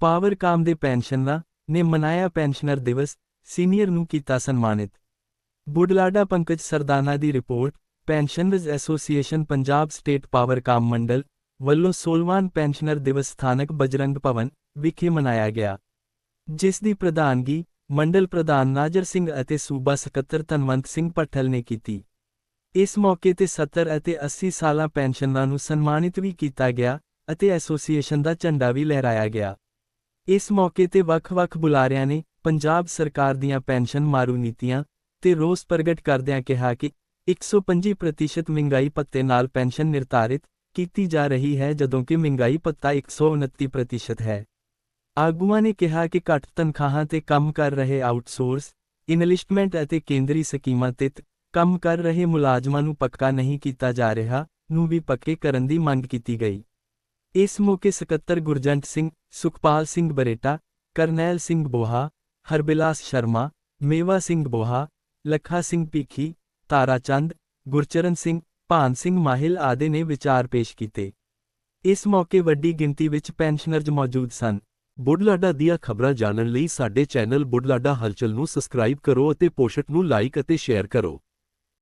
ਪਾਵਰਕਾਮ ਦੇ ਪੈਨਸ਼ਨਰਾਂ ਨੇ ਮਨਾਇਆ ਪੈਨਸ਼ਨਰ ਦਿਵਸ, ਸੀਨੀਅਰ ਨੂੰ ਕੀਤਾ ਸਨਮਾਨਿਤ। ਬੁਢਲਾਡਾ ਪੰਕਜ ਸਰਦਾਨਾ ਦੀ report, pensioners association Punjab state Powercom ਮੰਡਲ ਵੱਲੋਂ 16ਵਾਂ ਪੈਨਸ਼ਨਰ ਦਿਵਸ ਸਥਾਨਕ ਬਜਰੰਗ ਭਵਨ ਵਿਖੇ ਮਨਾਇਆ ਗਿਆ। ਜਿਸ ਦੀ ਪ੍ਰਧਾਨਗੀ ਮੰਡਲ ਪ੍ਰਧਾਨ ਨਾਜਰ ਸਿੰਘ ਅਤੇ ਸੂਬਾ ਸਕੱਤਰ ਧਨਵੰਤ ਸਿੰਘ ਪੱਠਲ ਨੇ ਕੀਤੀ। ਇਸ ਮੌਕੇ ਤੇ 70 ਅਤੇ 80 ਸਾਲਾਂ ਪੈਨਸ਼ਨਰਾਂ ਨੂੰ ਸਨਮਾਨਿਤ ਵੀ ਕੀਤਾ ਗਿਆ ਅਤੇ ਐਸੋਸੀਏਸ਼ਨ ਦਾ ਝੰਡਾ ਵੀ ਲਹਿਰਾਇਆ ਗਿਆ। ਇਸ ਮੌਕੇ ਤੇ ਵੱਖ-ਵੱਖ ਬੁਲਾਰਿਆਂ ਨੇ ਪੰਜਾਬ ਸਰਕਾਰ ਦੀਆਂ ਪੈਨਸ਼ਨ ਮਾਰੂ ਨੀਤੀਆਂ ਤੇ ਰੋਸ ਪ੍ਰਗਟ ਕਰਦਿਆਂ ਕਿਹਾ ਕਿ 125% ਮਹਿੰਗਾਈ ਭੱਤੇ ਨਾਲ ਪੈਨਸ਼ਨ ਨਿਰਧਾਰਿਤ ਕੀਤੀ ਜਾ ਰਹੀ ਹੈ, ਜਦੋਂ ਕਿ ਮਹਿੰਗਾਈ ਭੱਤਾ 129% ਹੈ। ਆਗੂਆਂ ਨੇ ਕਿਹਾ ਕਿ ਘੱਟ ਤਨਖਾਹਾਂ ਤੇ ਕੰਮ ਕਰ ਰਹੇ ਆਊਟਸੋਰਸ, ਇਨਲਿਸਟਮੈਂਟ ਅਤੇ ਕੇਂਦਰੀ ਸਕੀਮਾਂ ਤੇ, ਕੰਮ ਕਰ ਰਹੇ ਮੁਲਾਜ਼ਮਾਂ ਨੂੰ ਪੱਕਾ ਨਹੀਂ ਕੀਤਾ ਜਾ ਰਿਹਾ, ਨੂੰ ਵੀ ਪੱਕੇ ਕਰਨ ਦੀ ਮੰਗ ਕੀਤੀ ਗਈ। ਇਸ ਮੌਕੇ ਸਕੱਤਰ ਗੁਰਜੰਟ ਸਿੰਘ, ਸੁਖਪਾਲ ਸਿੰਘ ਬਰੇਟਾ, ਕਰਨੈਲ ਸਿੰਘ ਬੋਹਾ, ਹਰਬਿਲਾਸ ਸ਼ਰਮਾ, ਮੇਵਾ ਸਿੰਘ ਬੋਹਾ, ਲੱਖਾ ਸਿੰਘ ਭੀਖੀ ਤਾਰਾਚੰਦ ਗੁਰਚਰਨ ਸਿੰਘ, ਭਾਨ ਸਿੰਘ ਮਾਹਿਲ ਆਦਿ ਨੇ ਵਿਚਾਰ ਪੇਸ਼ ਕੀਤੇ। ਇਸ ਮੌਕੇ ਵੱਡੀ ਗਿਣਤੀ ਵਿੱਚ ਪੈਨਸ਼ਨਰਜ਼ ਮੌਜੂਦ ਸਨ। ਬੁੱਢਲਾਡਾ ਦੀਆਂ ਖਬਰਾਂ ਜਾਣਨ ਲਈ ਸਾਡੇ ਚੈਨਲ ਬੁੱਢਲਾਡਾ ਹਲਚਲ ਨੂੰ ਸਬਸਕ੍ਰਾਈਬ ਕਰੋ ਅਤੇ ਪੋਸਟ ਨੂੰ ਲਾਈਕ ਅਤੇ ਸ਼ੇਅਰ ਕਰੋ।